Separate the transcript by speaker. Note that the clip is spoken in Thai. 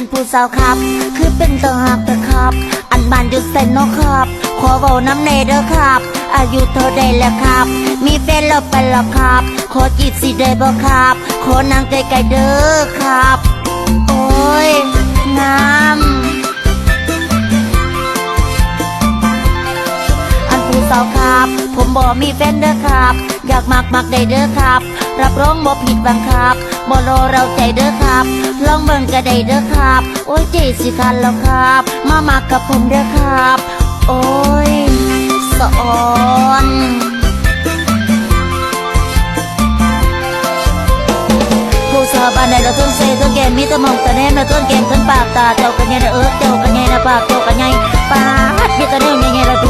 Speaker 1: อันผู้สาวครับ คือเป็นตาหักเด้อครับ อันบ้านอยู่เซนเนครับ ขอเว้าน้ำเนเด้อครับ อายุเท่าใดแล้วครับ มีแฟนแล้วไปแล้วครับ ขอจีบสิได้บ่ครับ ขอนางไกลๆเด้อครับ โอ้ยงามอันผู้สาวครับ ผมบ่มีแฟนเด้อครับ อยากมักมักได้เด้อครับ รับรองบ่ผิดหวังครับบ่รอเราใจเด้อครับ ได้เด้อครับ โอ้ยใจสิคันแล้วครับ มามักกับผมเด้อครับ โอ้ยสะออนผู้สาวบ้านไหนเราต้นเซต้นแกมมีแตะมองแตะแนมเราต้นแกมต้นปากตาเจ้ากันไงนะเอิร์เจ้ากันไงนะปากเจ้ากันไงปากมีแตะแนมยังไงเราดู